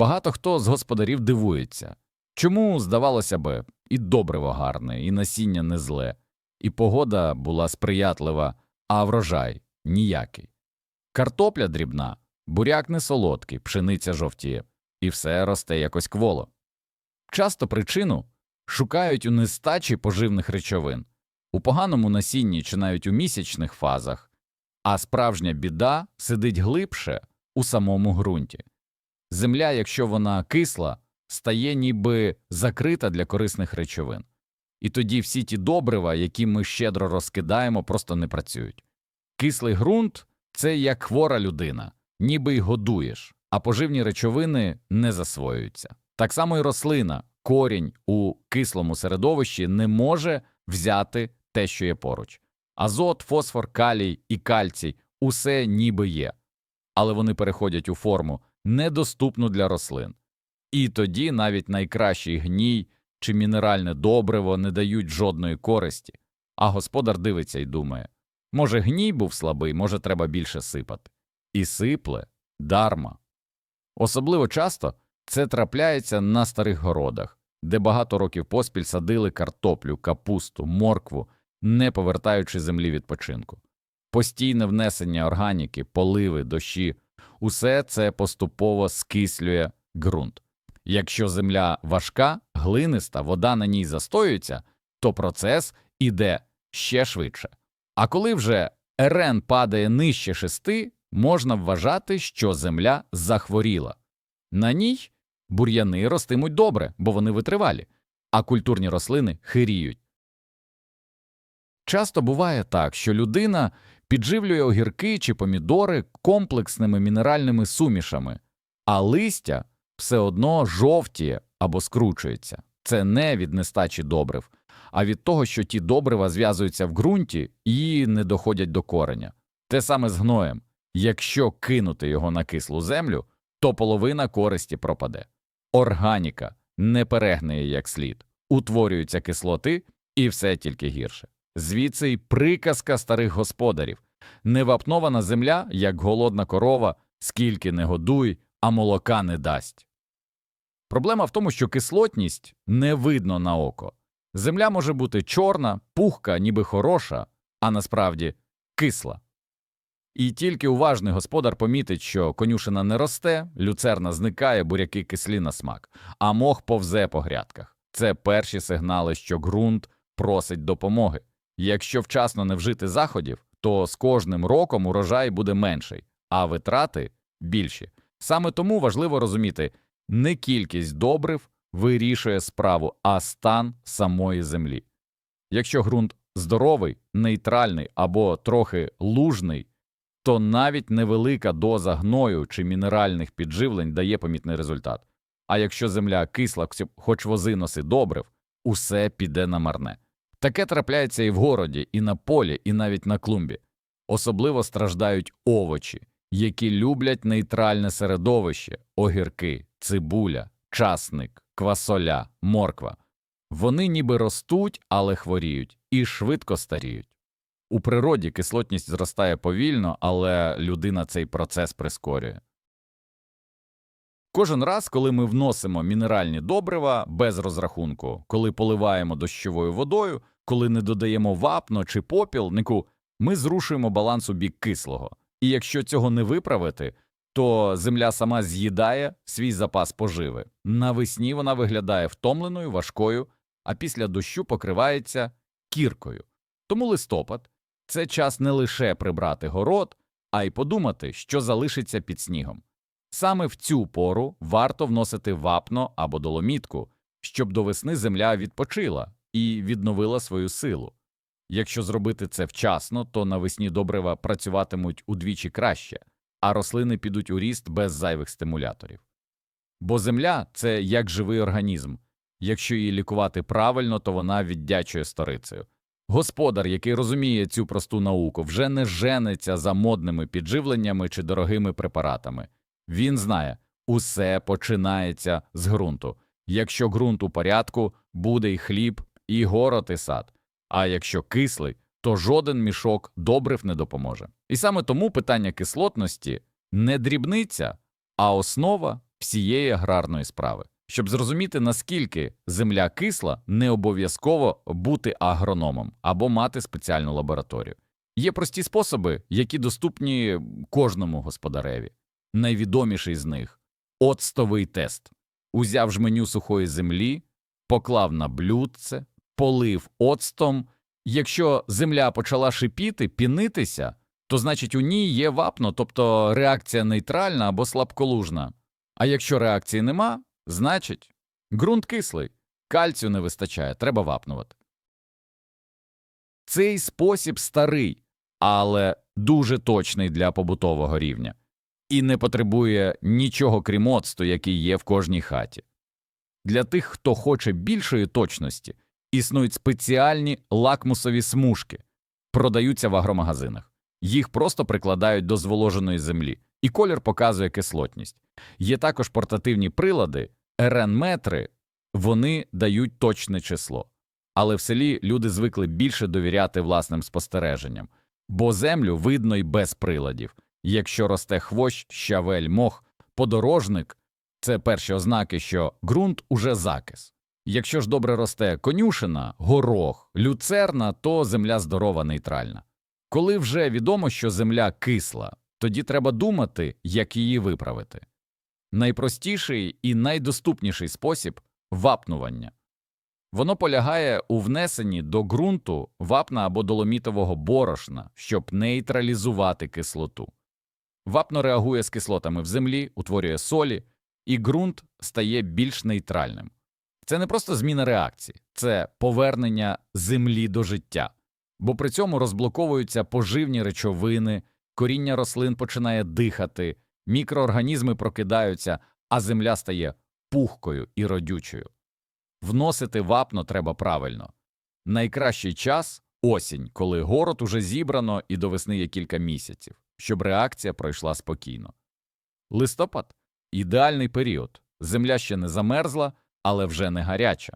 Багато хто з господарів дивується, чому, здавалося би, і добриво гарне, і насіння не зле, і погода була сприятлива, а врожай ніякий. Картопля дрібна, буряк не солодкий, пшениця жовтіє, і все росте якось кволо. Часто причину шукають у нестачі поживних речовин, у поганому насінні чи навіть у місячних фазах, а справжня біда сидить глибше у самому ґрунті. Земля, якщо вона кисла, стає ніби закрита для корисних речовин. І тоді всі ті добрива, які ми щедро розкидаємо, просто не працюють. Кислий ґрунт це як хвора людина, ніби й годуєш, а поживні речовини не засвоюються. Так само і рослина, корінь у кислому середовищі не може взяти те, що є поруч. Азот, фосфор, калій і кальцій усе ніби є, але вони переходять у форму недоступну для рослин. І тоді навіть найкращий гній чи мінеральне добриво не дають жодної користі, а господар дивиться і думає може, гній був слабий, може, треба більше сипати. І сипле дарма. Особливо часто це трапляється на старих городах, де багато років поспіль садили картоплю, капусту, моркву, не повертаючи землі відпочинку. Постійне внесення органіки, поливи, дощі усе це поступово скислює ґрунт. Якщо земля важка, глиниста, вода на ній застоюється, то процес іде ще швидше. А коли вже РН падає нижче шести, можна вважати, що земля захворіла. На ній бур'яни ростимуть добре, бо вони витривалі, а культурні рослини хиріють. Часто буває так, що людина підживлює огірки чи помідори комплексними мінеральними сумішами, а листя все одно жовтіє або скручується. Це не від нестачі добрив, а від того, що ті добрива зв'язуються в ґрунті і не доходять до кореня. Те саме з гноєм. Якщо кинути його на кислу землю, то половина користі пропаде. Органіка не перегниє як слід, утворюються кислоти, і все тільки гірше. Звідси й приказка старих господарів невапнована земля, як голодна корова, скільки не годуй, а молока не дасть. Проблема в тому, що кислотність не видно на око. Земля може бути чорна, пухка, ніби хороша, а насправді кисла. І тільки уважний господар помітить, що конюшина не росте, люцерна зникає, буряки кислі на смак, а мох повзе по грядках. Це перші сигнали, що ґрунт просить допомоги. Якщо вчасно не вжити заходів, то з кожним роком урожай буде менший, а витрати більші. Саме тому важливо розуміти, не кількість добрив вирішує справу, а стан самої землі. Якщо ґрунт здоровий, нейтральний або трохи лужний, то навіть невелика доза гною чи мінеральних підживлень дає помітний результат. А якщо земля кисла, хоч вози носи добрив, усе піде на марне. Таке трапляється і в городі, і на полі, і навіть на клумбі. Особливо страждають овочі, які люблять нейтральне середовище, огірки, цибуля, часник, квасоля, морква. Вони ніби ростуть, але хворіють і швидко старіють. У природі кислотність зростає повільно, але людина цей процес прискорює. Кожен раз, коли ми вносимо мінеральні добрива без розрахунку, коли поливаємо дощовою водою, коли не додаємо вапно чи попілнику, ми зрушуємо баланс у бік кислого. І якщо цього не виправити, то земля сама з'їдає свій запас поживи. Навесні вона виглядає втомленою, важкою, а після дощу покривається кіркою. Тому листопад це час не лише прибрати город, а й подумати, що залишиться під снігом. Саме в цю пору варто вносити вапно або доломітку, щоб до весни земля відпочила і відновила свою силу. Якщо зробити це вчасно, то навесні добрива працюватимуть удвічі краще, а рослини підуть у ріст без зайвих стимуляторів. Бо земля це як живий організм. Якщо її лікувати правильно, то вона віддячує сторицею. Господар, який розуміє цю просту науку, вже не жениться за модними підживленнями чи дорогими препаратами. Він знає, усе починається з ґрунту. Якщо ґрунт у порядку, буде й хліб, і город, і сад. А якщо кислий, то жоден мішок добрив не допоможе. І саме тому питання кислотності не дрібниця, а основа всієї аграрної справи. Щоб зрозуміти, наскільки земля кисла, не обов'язково бути агрономом або мати спеціальну лабораторію. Є прості способи, які доступні кожному господареві. Найвідоміший з них оцтовий тест. Узяв жменю сухої землі, поклав на блюдце, полив оцтом. Якщо земля почала шипіти, пінитися, то значить у ній є вапно, тобто реакція нейтральна або слабколужна. А якщо реакції нема, значить ґрунт кислий, кальцію не вистачає, треба вапнувати. Цей спосіб старий, але дуже точний для побутового рівня і не потребує нічого крім оцту, який є в кожній хаті. Для тих, хто хоче більшої точності, існують спеціальні лакмусові смужки, продаються в агромагазинах. Їх просто прикладають до зволоженої землі, і колір показує кислотність. Є також портативні прилади, РН-метри, вони дають точне число. Але в селі люди звикли більше довіряти власним спостереженням, бо землю видно й без приладів. Якщо росте хвощ, щавель, мох, подорожник це перші ознаки, що ґрунт уже закис. Якщо ж добре росте конюшина, горох, люцерна, то земля здорова нейтральна. Коли вже відомо, що земля кисла, тоді треба думати, як її виправити. Найпростіший і найдоступніший спосіб вапнування. Воно полягає у внесенні до ґрунту вапна або доломітового борошна, щоб нейтралізувати кислоту. Вапно реагує з кислотами в землі, утворює солі, і ґрунт стає більш нейтральним. Це не просто зміна реакції, це повернення землі до життя, бо при цьому розблоковуються поживні речовини, коріння рослин починає дихати, мікроорганізми прокидаються, а земля стає пухкою і родючою. Вносити вапно треба правильно. Найкращий час осінь, коли город уже зібрано і до весни є кілька місяців, щоб реакція пройшла спокійно. Листопад ідеальний період. Земля ще не замерзла, але вже не гаряча.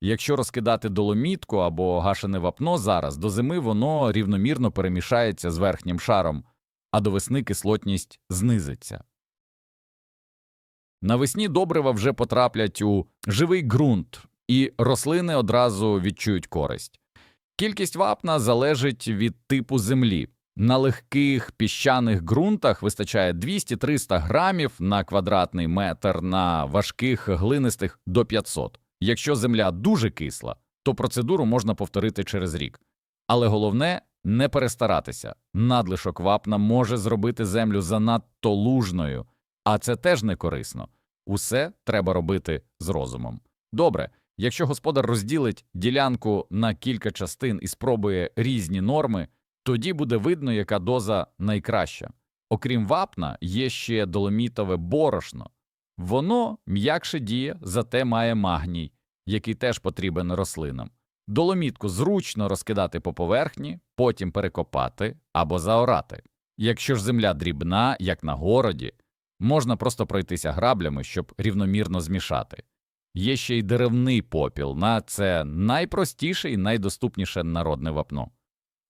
Якщо розкидати доломітку або гашене вапно зараз, до зими воно рівномірно перемішається з верхнім шаром, а до весни кислотність знизиться. Навесні добрива вже потраплять у живий ґрунт, і рослини одразу відчують користь. Кількість вапна залежить від типу землі. На легких піщаних ґрунтах вистачає 200-300 грамів на квадратний метр, на важких глинистих до 500. Якщо земля дуже кисла, то процедуру можна повторити через рік. Але головне не перестаратися. Надлишок вапна може зробити землю занадто лужною, а це теж не корисно. Усе треба робити з розумом. Добре, якщо господар розділить ділянку на кілька частин і спробує різні норми, тоді буде видно, яка доза найкраща. Окрім вапна, є ще доломітове борошно. Воно м'якше діє, зате має магній, який теж потрібен рослинам. Доломітку зручно розкидати по поверхні, потім перекопати або заорати. Якщо ж земля дрібна, як на городі, можна просто пройтися граблями, щоб рівномірно змішати. Є ще й деревний попіл, на це найпростіше і найдоступніше народне вапно.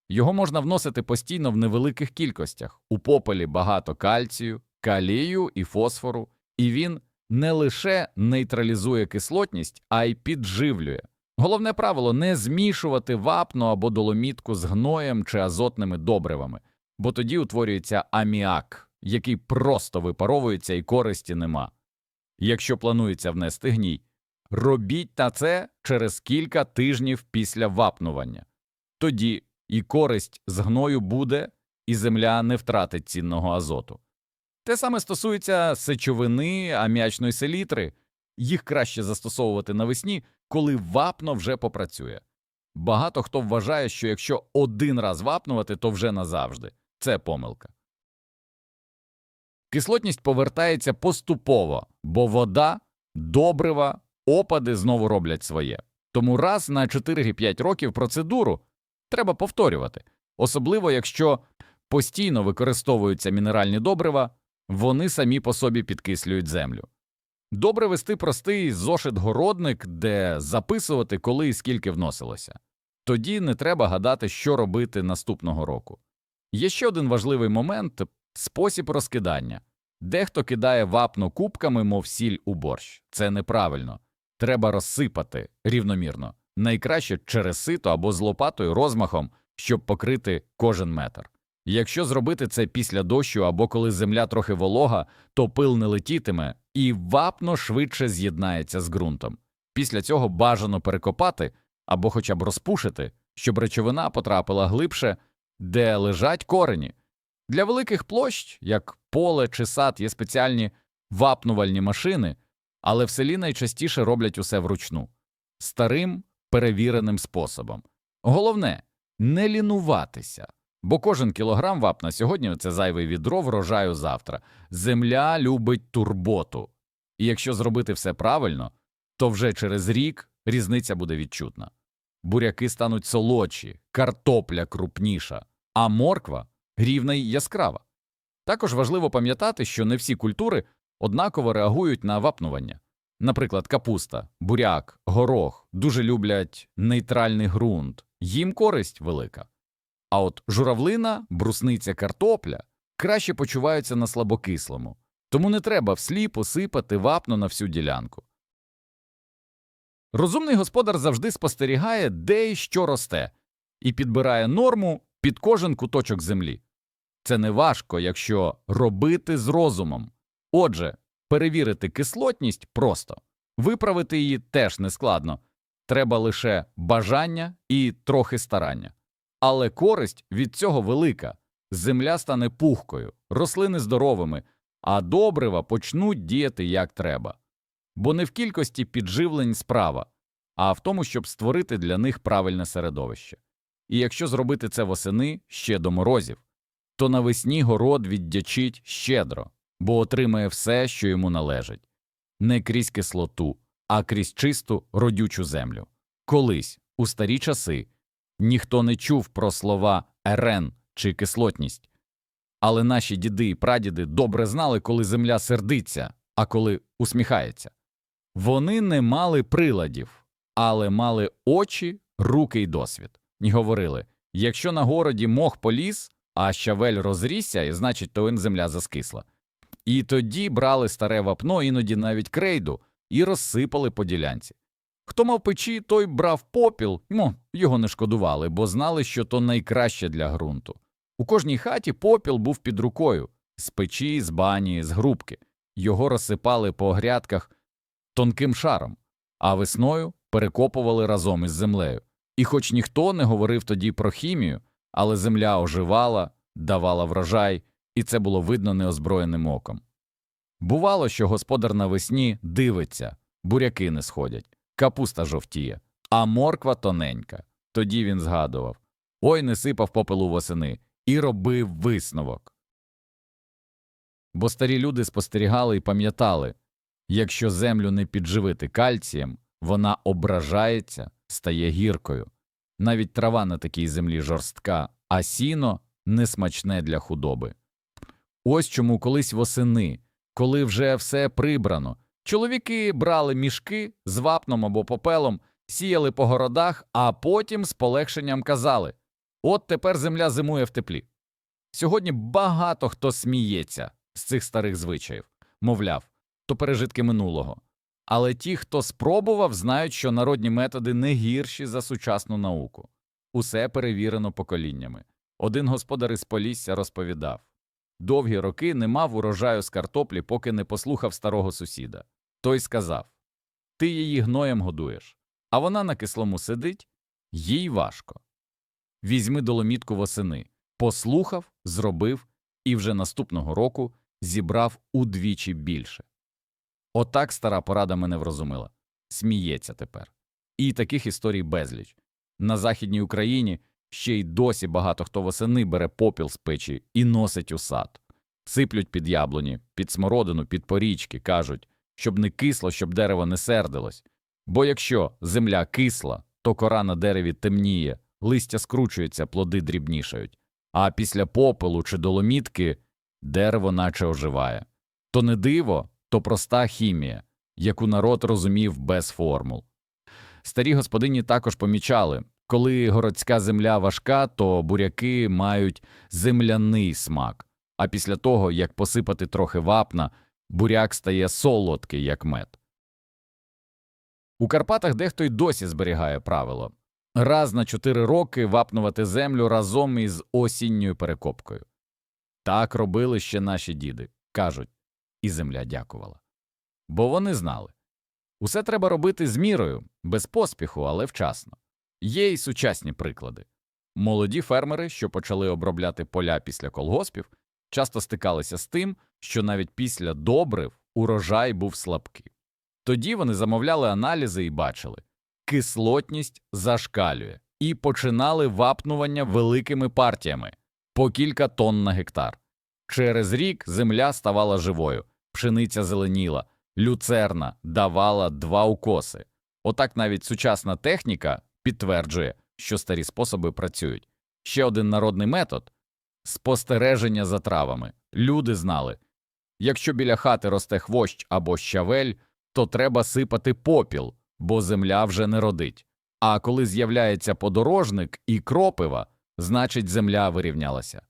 Його можна вносити постійно в невеликих кількостях. У попелі багато кальцію, калію і фосфору, і він не лише нейтралізує кислотність, а й підживлює. Головне правило не змішувати вапно або доломітку з гноєм чи азотними добривами, бо тоді утворюється аміак, який просто випаровується і користі нема. Якщо планується внести гній, робіть на це через кілька тижнів після вапнування. Тоді і користь з гною буде, і земля не втратить цінного азоту. Те саме стосується сечовини, аміачної селітри, їх краще застосовувати навесні, коли вапно вже попрацює. Багато хто вважає, що якщо один раз вапнувати, то вже назавжди. Це помилка. Кислотність повертається поступово, бо вода, добрива, опади знову роблять своє. Тому раз на 4-5 років процедуру треба повторювати, особливо якщо постійно використовуються мінеральні добрива, вони самі по собі підкислюють землю. Добре вести простий зошит-городник, де записувати, коли і скільки вносилося. Тоді не треба гадати, що робити наступного року. Є ще один важливий момент спосіб розкидання. Дехто кидає вапно кубками, мов сіль у борщ. Це неправильно. Треба розсипати рівномірно. Найкраще через сито або з лопатою розмахом, щоб покрити кожен метр. Якщо зробити це після дощу або коли земля трохи волога, то пил не летітиме і вапно швидше з'єднається з ґрунтом. Після цього бажано перекопати або хоча б розпушити, щоб речовина потрапила глибше, де лежать корені. Для великих площ, як поле чи сад, є спеціальні вапнувальні машини, але в селі найчастіше роблять усе вручну, старим перевіреним способом. Головне не лінуватися, бо кожен кілограм вапна сьогодні це зайве відро врожаю завтра. Земля любить турботу. І якщо зробити все правильно, то вже через рік різниця буде відчутна. Буряки стануть солодші, картопля крупніша, а морква рівна й яскрава. Також важливо пам'ятати, що не всі культури однаково реагують на вапнування. Наприклад, капуста, буряк, горох дуже люблять нейтральний ґрунт, їм користь велика. А от журавлина, брусниця, картопля краще почуваються на слабокислому, тому не треба всліпу сипати вапно на всю ділянку. Розумний господар завжди спостерігає, де і що росте, і підбирає норму під кожен куточок землі. Це не важко, якщо робити з розумом. Отже, перевірити кислотність просто, виправити її теж нескладно. Треба лише бажання і трохи старання. Але користь від цього велика. Земля стане пухкою, рослини здоровими, а добрива почнуть діяти як треба. Бо не в кількості підживлень справа, а в тому, щоб створити для них правильне середовище. І якщо зробити це восени ще до морозів, то навесні город віддячить щедро, бо отримає все, що йому належить, не крізь кислоту, а крізь чисту родючу землю. Колись, у старі часи, ніхто не чув про слова ерен чи кислотність, але наші діди і прадіди добре знали, коли земля сердиться, а коли усміхається. Вони не мали приладів, але мали очі, руки й досвід. І говорили якщо на городі мох поліз, а щавель розрісся, і значить, то він земля заскисла. І тоді брали старе вапно, іноді навіть крейду, і розсипали по ділянці. Хто мав печі, той брав попіл, ну, його не шкодували, бо знали, що то найкраще для ґрунту. У кожній хаті попіл був під рукою з печі, з бані, з грубки. Його розсипали по грядках тонким шаром, а весною перекопували разом із землею. І хоч ніхто не говорив тоді про хімію, але земля оживала, давала врожай, і це було видно неозброєним оком. Бувало, що господар навесні дивиться, буряки не сходять, капуста жовтіє, а морква тоненька. Тоді він згадував ой не сипав попелу восени і робив висновок. Бо старі люди спостерігали і пам'ятали якщо землю не підживити кальцієм, вона ображається, стає гіркою. Навіть трава на такій землі жорстка, а сіно несмачне для худоби. Ось чому колись восени, коли вже все прибрано, чоловіки брали мішки з вапном або попелом, сіяли по городах, а потім з полегшенням казали от тепер земля зимує в теплі. Сьогодні багато хто сміється з цих старих звичаїв, мовляв, то пережитки минулого. Але ті, хто спробував, знають, що народні методи не гірші за сучасну науку. Усе перевірено поколіннями. Один господар із Полісся розповідав довгі роки не мав урожаю з картоплі, поки не послухав старого сусіда. Той сказав Ти її гноєм годуєш, а вона на кислому сидить, їй важко. Візьми доломітку восени. Послухав, зробив і вже наступного року зібрав удвічі більше. Отак стара порада мене врозумила. Сміється тепер. І таких історій безліч. На Західній Україні ще й досі багато хто восени бере попіл з печі і носить у сад. Сиплють під яблуні, під смородину, під порічки, кажуть, щоб не кисло, щоб дерево не сердилось. Бо якщо земля кисла, то кора на дереві темніє, листя скручується, плоди дрібнішають, а після попелу чи доломітки дерево наче оживає. То не диво, то проста хімія, яку народ розумів без формул. Старі господині також помічали, коли городська земля важка, то буряки мають земляний смак, а після того, як посипати трохи вапна, буряк стає солодкий, як мед. У Карпатах дехто й досі зберігає правило раз на чотири роки вапнувати землю разом із осінньою перекопкою. Так робили ще наші діди, кажуть, і земля дякувала. Бо вони знали. Усе треба робити з мірою, без поспіху, але вчасно. Є й сучасні приклади. Молоді фермери, що почали обробляти поля після колгоспів, часто стикалися з тим, що навіть після добрив урожай був слабкий. Тоді вони замовляли аналізи і бачили кислотність зашкалює, і починали вапнування великими партіями по кілька тонн на гектар. Через рік земля ставала живою, пшениця зеленіла, люцерна давала два укоси. Отак навіть сучасна техніка підтверджує, що старі способи працюють. Ще один народний метод спостереження за травами. Люди знали, якщо біля хати росте хвощ або щавель, то треба сипати попіл, бо земля вже не родить. А коли з'являється подорожник і кропива, значить земля вирівнялася.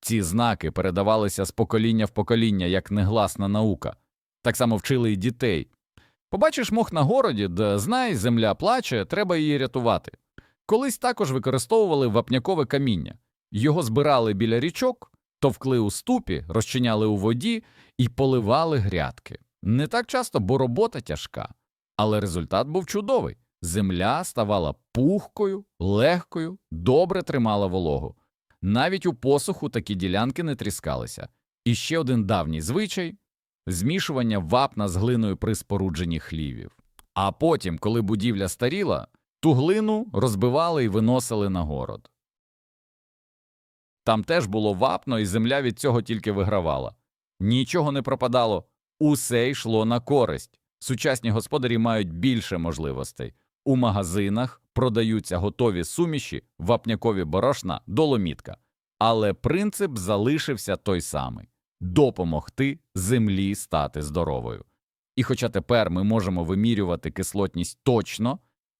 Ці знаки передавалися з покоління в покоління як негласна наука. Так само вчили й дітей. Побачиш мох на городі, де знай, земля плаче, треба її рятувати. Колись також використовували вапнякове каміння. Його збирали біля річок, товкли у ступі, розчиняли у воді і поливали грядки. Не так часто, бо робота тяжка. Але результат був чудовий. Земля ставала пухкою, легкою, добре тримала вологу. Навіть у посуху такі ділянки не тріскалися. І ще один давній звичай змішування вапна з глиною при спорудженні хлівів. А потім, коли будівля старіла, ту глину розбивали і виносили на город. Там теж було вапно, і земля від цього тільки вигравала. Нічого не пропадало, усе йшло на користь. Сучасні господарі мають більше можливостей. У магазинах продаються готові суміші, вапнякові борошна, доломітка. Але принцип залишився той самий допомогти землі стати здоровою. І хоча тепер ми можемо вимірювати кислотність точно,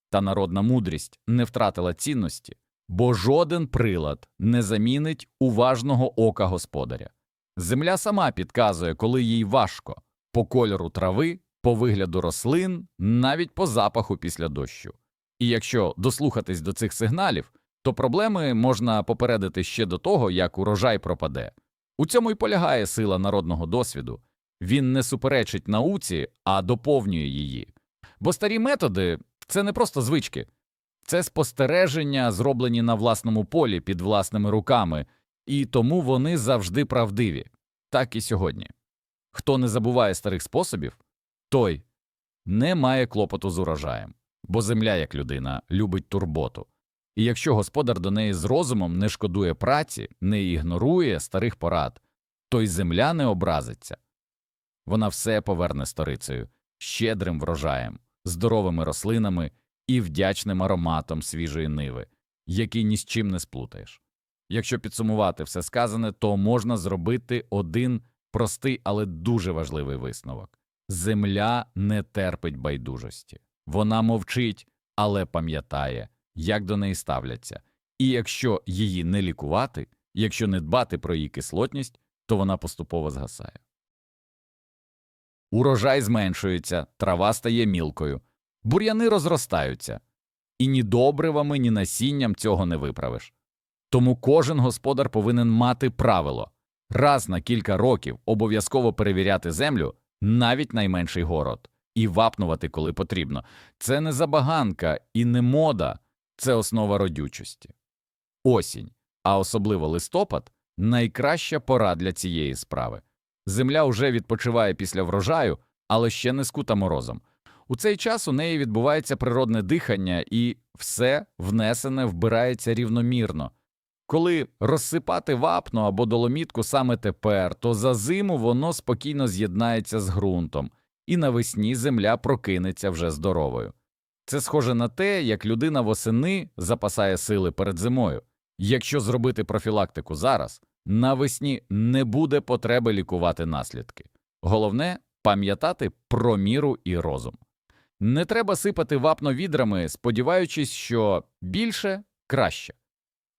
та народна мудрість не втратила цінності, бо жоден прилад не замінить уважного ока господаря. Земля сама підказує, коли їй важко по кольору трави, по вигляду рослин, навіть по запаху після дощу. І якщо дослухатись до цих сигналів, то проблеми можна попередити ще до того, як урожай пропаде. У цьому й полягає сила народного досвіду. Він не суперечить науці, а доповнює її. Бо старі методи це не просто звички, це спостереження, зроблені на власному полі під власними руками, і тому вони завжди правдиві, так і сьогодні. Хто не забуває старих способів, той не має клопоту з урожаєм, бо земля, як людина, любить турботу. І якщо господар до неї з розумом не шкодує праці, не ігнорує старих порад, то й земля не образиться. Вона все поверне сторицею, щедрим врожаєм, здоровими рослинами і вдячним ароматом свіжої ниви, який ні з чим не сплутаєш. Якщо підсумувати все сказане, то можна зробити один простий, але дуже важливий висновок земля не терпить байдужості, вона мовчить, але пам'ятає, як до неї ставляться, і якщо її не лікувати, якщо не дбати про її кислотність, то вона поступово згасає. Урожай зменшується, трава стає мілкою, бур'яни розростаються, і ні добривами, ні насінням цього не виправиш. Тому кожен господар повинен мати правило раз на кілька років обов'язково перевіряти землю, навіть найменший город, і вапнувати, коли потрібно. Це не забаганка і не мода, це основа родючості. Осінь, а особливо листопад найкраща пора для цієї справи. Земля уже відпочиває після врожаю, але ще не скута морозом. У цей час у неї відбувається природне дихання, і все внесене вбирається рівномірно. Коли розсипати вапно або доломітку саме тепер, то за зиму воно спокійно з'єднається з ґрунтом, і навесні земля прокинеться вже здоровою. Це схоже на те, як людина восени запасає сили перед зимою. Якщо зробити профілактику зараз, навесні не буде потреби лікувати наслідки. Головне пам'ятати про міру і розум. Не треба сипати вапно відрами, сподіваючись, що більше краще.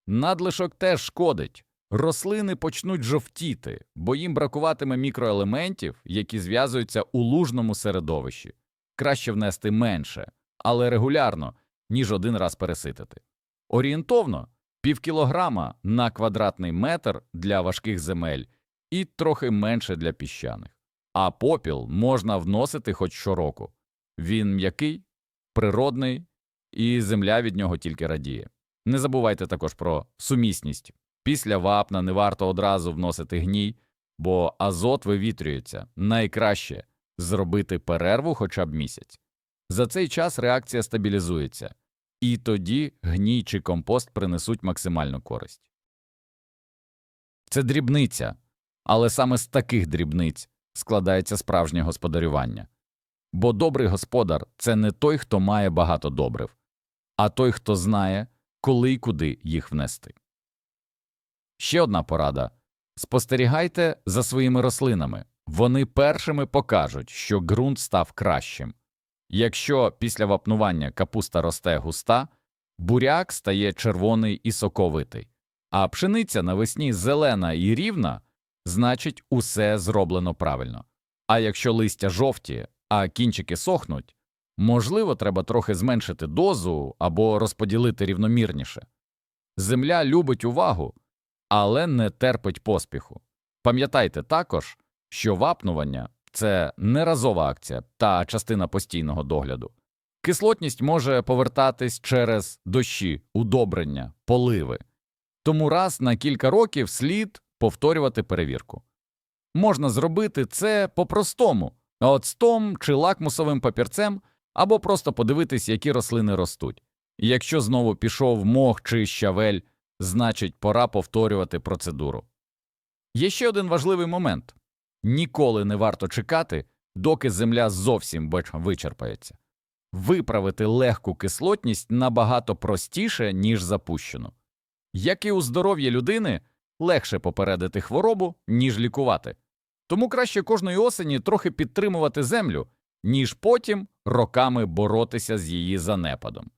Надлишок теж шкодить. рослини почнуть жовтіти, бо їм бракуватиме мікроелементів, які зв'язуються у лужному середовищі. Краще внести менше, але регулярно, ніж один раз переситити. Орієнтовно півкілограма на квадратний метр для важких земель і трохи менше для піщаних. А попіл можна вносити хоч щороку. Він м'який, природний, і земля від нього тільки радіє. Не забувайте також про сумісність. Після вапна не варто одразу вносити гній, бо азот вивітрюється. Найкраще зробити перерву хоча б місяць. За цей час реакція стабілізується, і тоді гній чи компост принесуть максимальну користь. Це дрібниця, але саме з таких дрібниць складається справжнє господарювання. Бо добрий господар це не той, хто має багато добрив, а той, хто знає, коли й куди їх внести. Ще одна порада спостерігайте за своїми рослинами. Вони першими покажуть, що ґрунт став кращим. Якщо після вапнування капуста росте густа, буряк стає червоний і соковитий, а пшениця навесні зелена і рівна, значить усе зроблено правильно. А якщо листя жовті, а кінчики сохнуть, можливо, треба трохи зменшити дозу або розподілити рівномірніше. Земля любить увагу, але не терпить поспіху. Пам'ятайте також, що вапнування це не разова акція та частина постійного догляду. Кислотність може повертатись через дощі, удобрення, поливи, тому раз на кілька років слід повторювати перевірку. Можна зробити це по-простому, оцтом чи лакмусовим папірцем, або просто подивитись, які рослини ростуть. Якщо знову пішов мох чи щавель, значить пора повторювати процедуру. Є ще один важливий момент ніколи не варто чекати, доки земля зовсім вичерпається. Виправити легку кислотність набагато простіше, ніж запущену. Як і у здоров'я людини, легше попередити хворобу, ніж лікувати. Тому краще кожної осені трохи підтримувати землю, ніж потім роками боротися з її занепадом.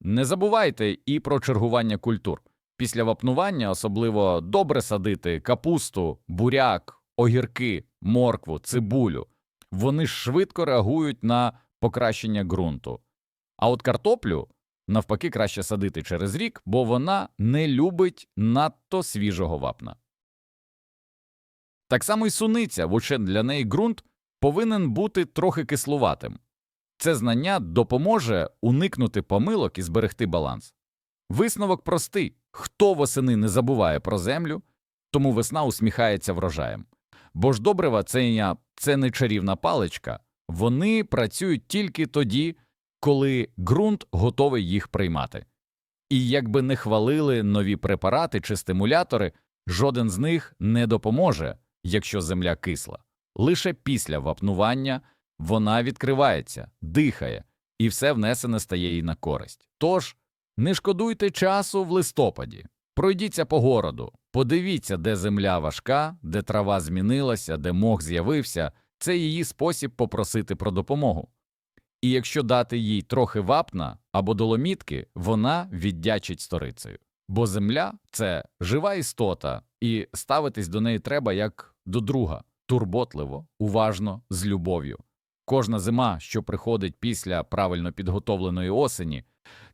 Не забувайте і про чергування культур. Після вапнування особливо добре садити капусту, буряк, огірки, моркву, цибулю. Вони швидко реагують на покращення ґрунту. А от картоплю навпаки краще садити через рік, бо вона не любить надто свіжого вапна. Так само й суниця, воче для неї ґрунт повинен бути трохи кислуватим. Це знання допоможе уникнути помилок і зберегти баланс. Висновок простий хто восени не забуває про землю, тому весна усміхається врожаєм. Бо ж добрива це, не чарівна паличка, вони працюють тільки тоді, коли ґрунт готовий їх приймати. І якби не хвалили нові препарати чи стимулятори, жоден з них не допоможе, якщо земля кисла. Лише після вапнування вона відкривається, дихає, і все внесене стає їй на користь. Тож не шкодуйте часу в листопаді. Пройдіться по городу, подивіться, де земля важка, де трава змінилася, де мох з'явився. Це її спосіб попросити про допомогу. І якщо дати їй трохи вапна або доломітки, вона віддячить сторицею. Бо земля це жива істота, і ставитись до неї треба як до друга, турботливо, уважно, з любов'ю. Кожна зима, що приходить після правильно підготовленої осені,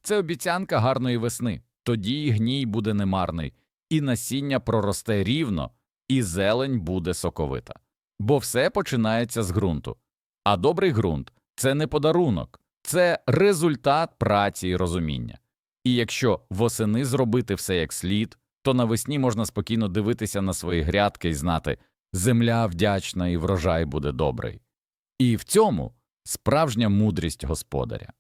це обіцянка гарної весни. Тоді гній буде немарний, і насіння проросте рівно, і зелень буде соковита. Бо все починається з ґрунту. А добрий ґрунт це не подарунок, це результат праці і розуміння. І якщо восени зробити все як слід, то навесні можна спокійно дивитися на свої грядки і знати, земля вдячна і врожай буде добрий. І в цьому справжня мудрість господаря.